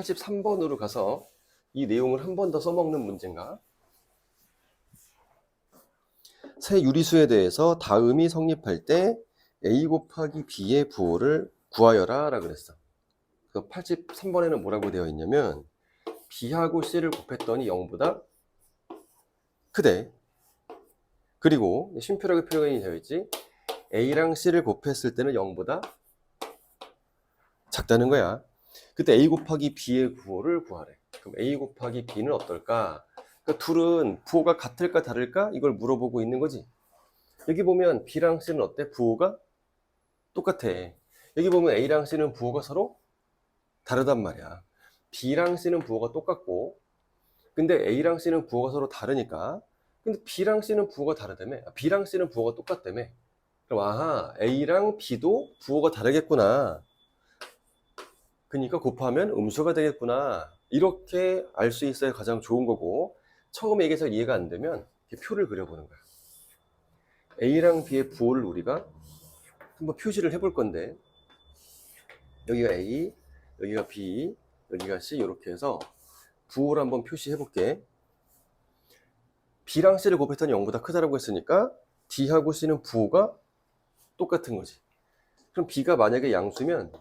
83번으로 가서 이 내용을 한 번 더 써먹는 문제인가? 새 유리수에 대해서 다음이 성립할 때 a 곱하기 b의 부호를 구하여라 라고 그랬어. 그 83번에는 뭐라고 되어 있냐면 b하고 c를 곱했더니 0보다 크대. 그리고 심표라고 표현이 되어 있지. a랑 c를 곱했을 때는 0보다 작다는 거야. 그때 a 곱하기 b의 부호를 구하래. 그럼 a 곱하기 b는 어떨까? 그러니까 둘은 부호가 같을까 다를까? 이걸 물어보고 있는 거지. 여기 보면 b랑 c는 어때? 부호가 똑같아. 여기 보면 a랑 c는 부호가 서로 다르단 말이야. b랑 c는 부호가 똑같고, 근데 a랑 c는 부호가 서로 다르니까, 근데 b랑 c는 부호가 다르다며? 아, b랑 c는 부호가 똑같다며? 그럼 아하, a랑 b도 부호가 다르겠구나. 그러니까 곱하면 음수가 되겠구나. 이렇게 알 수 있어야 가장 좋은 거고, 처음에 얘기해서 이해가 안 되면 이렇게 표를 그려보는 거야. A랑 B의 부호를 우리가 한번 표시를 해볼 건데, 여기가 A, 여기가 B, 여기가 C 이렇게 해서 부호를 한번 표시해 볼게. B랑 C를 곱했더니 0보다 크다라고 했으니까 D하고 C는 부호가 똑같은 거지. 그럼 B가 만약에 양수면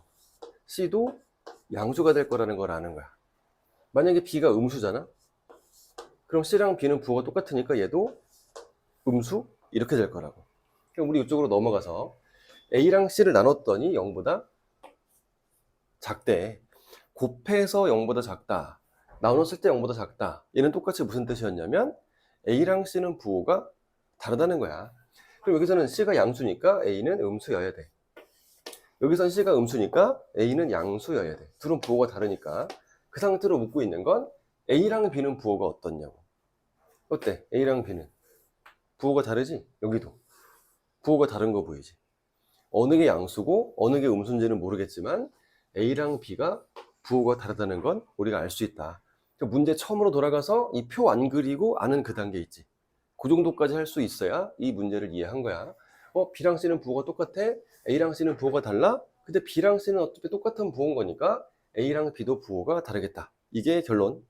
C도 양수가 될 거라는 걸 아는 거야. 만약에 B가 음수잖아? 그럼 C랑 B는 부호가 똑같으니까 얘도 음수? 이렇게 될 거라고. 그럼 우리 이쪽으로 넘어가서 A랑 C를 나눴더니 0보다 작대. 곱해서 0보다 작다. 나눴을 때 0보다 작다. 얘는 똑같이 무슨 뜻이었냐면 A랑 C는 부호가 다르다는 거야. 그럼 여기서는 C가 양수니까 A는 음수여야 돼. 여기선 C가 음수니까 A는 양수여야 돼. 둘은 부호가 다르니까. 그 상태로 묻고 있는 건 A랑 B는 부호가 어떻냐고. 어때? A랑 B는. 부호가 다르지? 여기도. 부호가 다른 거 보이지? 어느 게 양수고 어느 게 음수인지는 모르겠지만 A랑 B가 부호가 다르다는 건 우리가 알 수 있다. 그러니까 문제 처음으로 돌아가서 이 표 안 그리고 아는 그 단계 있지. 그 정도까지 할 수 있어야 이 문제를 이해한 거야. 어, B랑 C는 부호가 똑같아? A랑 C는 부호가 달라? 근데 B랑 C는 어차피 똑같은 부호인 거니까 A랑 B도 부호가 다르겠다. 이게 결론.